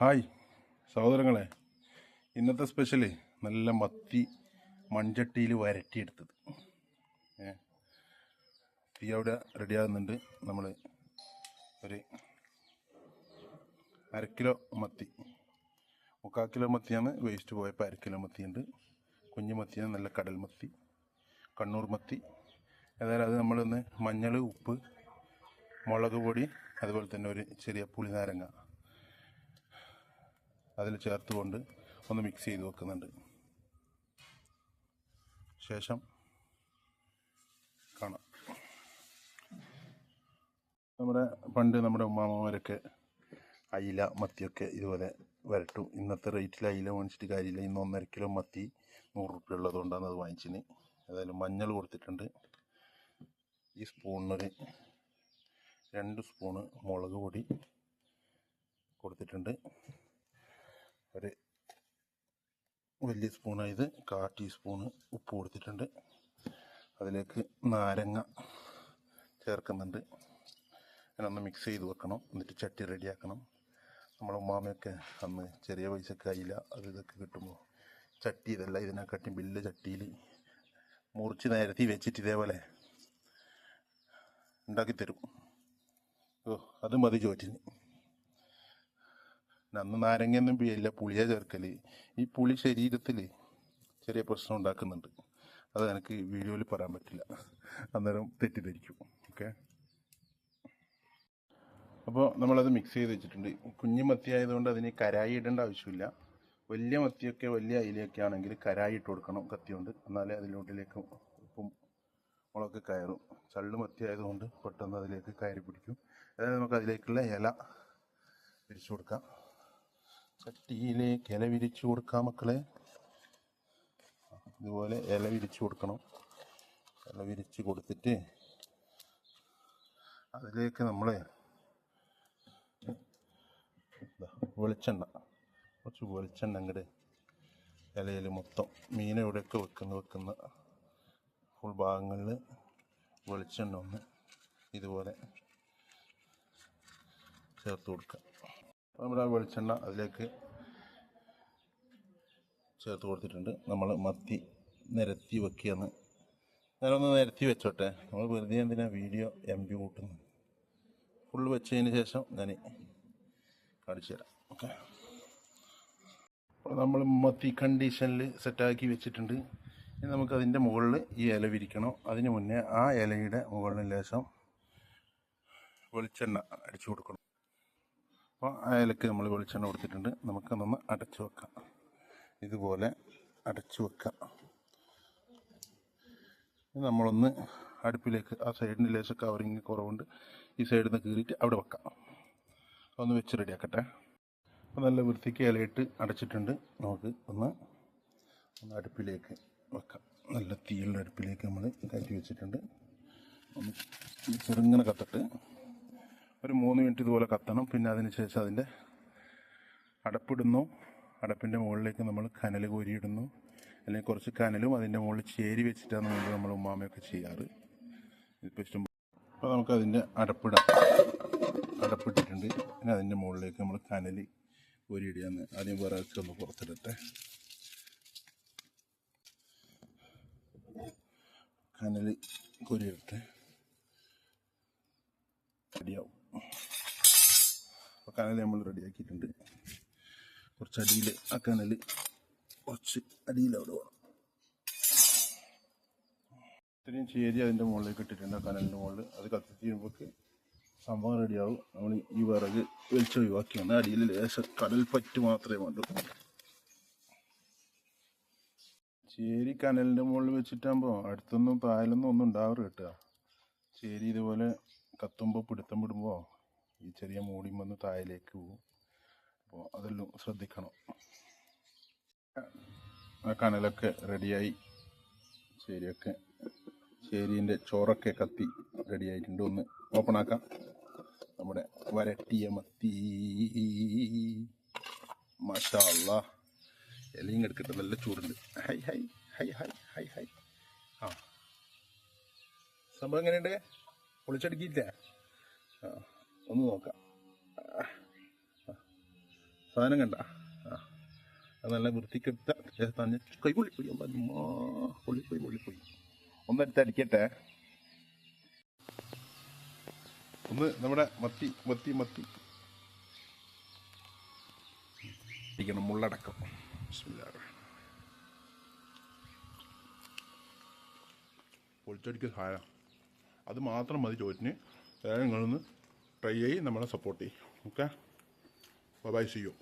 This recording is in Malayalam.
ഹായ് സഹോദരങ്ങളെ. ഇന്നത്തെ സ്പെഷ്യൽ നല്ല മത്തി മൺചട്ടിയിൽ വരട്ടിയെടുത്തത്. തീ അവിടെ റെഡിയാകുന്നുണ്ട് നമ്മൾ ഒരു അര കിലോ മത്തി മുക്കാൽ കിലോ മത്തിയാണ് വേസ്റ്റ് പോയപ്പോൾ അര കിലോ മത്തിയുണ്ട്. കുഞ്ഞു മത്തിയാണ് നല്ല കടൽ മത്തി കണ്ണൂർ മത്തി. ഏതായാലും അത് നമ്മളൊന്ന് മഞ്ഞൾ ഉപ്പ് മുളക് പൊടി അതുപോലെ തന്നെ ഒരു ചെറിയ പുളിനാരങ്ങ അതിൽ ചേർത്തുകൊണ്ട് ഒന്ന് മിക്സ് ചെയ്ത് വെക്കുന്നുണ്ട്. ശേഷം കാണാം. നമ്മുടെ പണ്ട് നമ്മുടെ ഉമ്മാമ്മമാരൊക്കെ അയില മത്തിയൊക്കെ ഇതുപോലെ വരട്ടു. ഇന്നത്തെ റേറ്റിൽ അയില വാങ്ങിച്ചിട്ട് കാര്യമില്ല. ഇന്ന് ഒന്നര കിലോ മത്തി നൂറ് റുപ്യ ഉള്ളതുകൊണ്ടാണ് അത് വാങ്ങിച്ചിന് ഏതായാലും മഞ്ഞൾ കൊടുത്തിട്ടുണ്ട്. ഈ സ്പൂണിനൊരു രണ്ട് സ്പൂണ് മുളക് പൊടി കൊടുത്തിട്ടുണ്ട്. ഒരു വലിയ സ്പൂണായത് കാ ടീസ്പൂണ് ഉപ്പ് കൊടുത്തിട്ടുണ്ട്. അതിലേക്ക് നാരങ്ങ ചേർക്കുന്നുണ്ട്. അതിനൊന്ന് മിക്സ് ചെയ്ത് വെക്കണം. എന്നിട്ട് ചട്ടി റെഡിയാക്കണം നമ്മളെ ഉമ്മാമയൊക്കെ അന്ന് ചെറിയ പൈസക്ക് അയില അത് ഇതൊക്കെ കിട്ടുമ്പോൾ ചട്ടി ഇതല്ല ഇതിനെക്കാട്ടി ബില്ല് ചട്ടിയിൽ മുറിച്ച് നേരത്തി വെച്ചിട്ട് ഇതേപോലെ ഉണ്ടാക്കി തരും ഓ അത് മതി ചോറ്റിന്. അന്ന് നാരങ്ങയൊന്നും പിഴിയില്ല പുളിയെ ചേർക്കൽ ഈ പുളി ശരീരത്തിൽ ചെറിയ പ്രശ്നം ഉണ്ടാക്കുന്നുണ്ട്. അത് എനിക്ക് വീഡിയോയിൽ പറയാൻ പറ്റില്ല. അന്നേരം തെറ്റിദ്ധരിക്കും. ഓക്കെ? അപ്പോൾ നമ്മളത് മിക്സ് ചെയ്ത് വെച്ചിട്ടുണ്ട്. കുഞ്ഞു മത്തി ആയതുകൊണ്ട് അതിന് കരായി ഇടേണ്ട ആവശ്യമില്ല. വലിയ മത്തിയൊക്കെ വലിയ അയിലൊക്കെ ആണെങ്കിൽ കരായി ഇട്ട് കൊടുക്കണം കത്തി കൊണ്ട് എന്നാലേ അതിലോട്ടിലേക്ക് ഉപ്പും മുളകൊക്കെ കയറും. ചള്ളു മത്തി ആയതുകൊണ്ട് പെട്ടെന്ന് അതിലേക്ക് കയറി പിടിക്കും. അതായത് നമുക്ക് അതിലേക്കുള്ള ഇല തിരിച്ചു കൊടുക്കാം. ചട്ടിയിലേക്ക് ഇല വിരിച്ചു കൊടുക്കാം മക്കളെ. ഇതുപോലെ ഇല വിരിച്ചു കൊടുക്കണം. ഇല വിരിച്ച് കൊടുത്തിട്ട് അതിലേക്ക് നമ്മൾ വെളിച്ചെണ്ണ കുറച്ച് വെളിച്ചെണ്ണ അങ്ങോട്ട് ഇലയിൽ മൊത്തം മീൻ എവിടെയൊക്കെ വെക്കുന്ന വെക്കുന്ന ഫുൾ ഭാഗങ്ങളിൽ വെളിച്ചെണ്ണ ഒന്ന് ഇതുപോലെ ചേർത്ത് അപ്പോൾ നമ്മുടെ വെളിച്ചെണ്ണ അതിലേക്ക് ചേർത്ത് കൊടുത്തിട്ടുണ്ട്. നമ്മൾ മത്തി നിരത്തി വെക്കിയെന്ന് ഞാനൊന്ന് നിരത്തി വെച്ചോട്ടെ. നമ്മൾ വെറുതെ എന്തിനാ വീഡിയോ എം പി കൂട്ടുന്നു ഫുൾ വെച്ചതിന് ശേഷം ഞാൻ കാണിച്ചു തരാം. ഓക്കെ. അപ്പോൾ നമ്മൾ മത്തി കണ്ടീഷനിൽ സെറ്റാക്കി വെച്ചിട്ടുണ്ട്. ഇനി നമുക്കതിന്റെ മുകളിൽ ഈ ഇല വിരിക്കണം. അതിന് മുന്നേ ആ ഇലയുടെ മുകളിൽ ലേശം വെളിച്ചെണ്ണ അടിച്ചു കൊടുക്കണം. അപ്പോൾ അയലക്ക് നമ്മൾ വെളിച്ചെണ്ണ കൊടുത്തിട്ടുണ്ട്. നമുക്കൊന്നൊന്ന് അടച്ചു വെക്കാം. ഇതുപോലെ അടച്ചു വെക്കാം. നമ്മളൊന്ന് അടുപ്പിലേക്ക് ആ സൈഡിന് ലേശം കവറിങ് കുറവുണ്ട്. ഈ സൈഡിൽ നിന്ന് കീറിയിട്ട് അവിടെ വെക്കാം. ഒന്ന് വെച്ച് റെഡിയാക്കട്ടെ അപ്പോൾ നല്ല വൃത്തിക്ക് ഇലയിട്ട് അടച്ചിട്ടുണ്ട്. നമുക്ക് ഒന്ന് ഒന്ന് അടുപ്പിലേക്ക് വെക്കാം. നല്ല തീയുള്ള അടുപ്പിലേക്ക് നമ്മൾ കയറ്റി വെച്ചിട്ടുണ്ട്. ഒന്ന് ചെറുങ്ങനെ കത്തട്ട് ഒരു മൂന്ന് മിനിറ്റ് ഇതുപോലെ കത്തണം. പിന്നെ അതിന് ശേഷം അതിന്റെ അടപ്പിടുന്നു. അടപ്പിന്റെ മുകളിലേക്ക് നമ്മൾ കനൽ കോരിയിടുന്നു. അല്ലെങ്കിൽ കുറച്ച് കനലും അതിന്റെ മുകളിൽ ചേരി വെച്ചിട്ടാണ് മുമ്പ് നമ്മൾ ഉമ്മാമയൊക്കെ ചെയ്യാറ്. ഇപ്പോൾ ഇഷ്ടം അപ്പോൾ നമുക്ക് അതിന്റെ അടപ്പിടാം. അടപ്പിട്ടിട്ടുണ്ട്. പിന്നെ അതിന്റെ മുകളിലേക്ക് നമ്മൾ കനൽ കോരിയിടുകയാണ്. ആദ്യം വേറെ ഒന്ന് പുറത്തിടട്ടെ. കനൽ കോരിയിടട്ടെ. കനൽ നമ്മൾ റെഡിയാക്കിയിട്ടുണ്ട്. കുറച്ച് അടിയിൽ ആ കനൽ കുറച്ച് അടിയിൽ അവിടെ വേണം. ഇത്രയും ചേരി അതിന്റെ മുകളിലേക്ക് ഇട്ടിട്ടുണ്ട് ആ കനലിന്റെ മുകളിൽ. അത് കത്തിച്ച് കഴിയുമ്പോൾക്ക് സംഭവം റെഡിയാവും. നമ്മൾ ഈ വിറക് വലിച്ച് ഒഴിവാക്കി വന്ന് അടിയിൽ ലേശം കടൽ പറ്റ് മാത്രമേ വേണ്ടൂ. ചേരി കനലിന്റെ മുകളിൽ വെച്ചിട്ടാകുമ്പോൾ അടുത്തൊന്നും പായലൊന്നും ഒന്നും ഉണ്ടാവാറ് കേട്ടുക ചേരി ഇതുപോലെ കത്തുമ്പോൾ പിടുത്തം വിടുമ്പോൾ ഈ ചെറിയ മൂടിയും വന്ന് താഴേക്ക് പോകും അപ്പോൾ അതെല്ലാം ശ്രദ്ധിക്കണം. ആ കനലൊക്കെ റെഡിയായി. ശരിയൊക്കെ ശരീന്റെ ചോറൊക്കെ കത്തി റെഡിയായിട്ടുണ്ട്. ഒന്ന് ഓപ്പൺ ആക്കാം. നമ്മുടെ വരട്ടിയ മത്തി. മാഷാ അല്ലാ ഇലയും എടുക്കട്ടെ നല്ല ചൂടുണ്ട്. Hi hi hi hi hi hi. ആ. സംഭവം എങ്ങനെയുണ്ട്? പൊളിച്ചടുക്കിയില്ല ആ. ഒന്ന് നോക്കാം. സാധനം കണ്ട. ആ. നല്ല വൃത്തിക്കെടുത്ത തന്നെ കൈ പൊള്ളിപ്പോയി പൊള്ളിപ്പോയി പൊള്ളിപ്പോയി ഒന്നെടുത്ത് അടിക്കട്ടെ. ഒന്ന് നമ്മുടെ മത്തി മത്തി മത്തി. അടിക്കണം മുള്ളടക്കം. റഹ്മാനിർ സഹായം അത് മാത്രം മതി ചോറ്റിന്. നിങ്ങളൊന്ന് ട്രൈ ചെയ്യും നമ്മളെ സപ്പോർട്ട് ചെയ്യും. Okay bye C U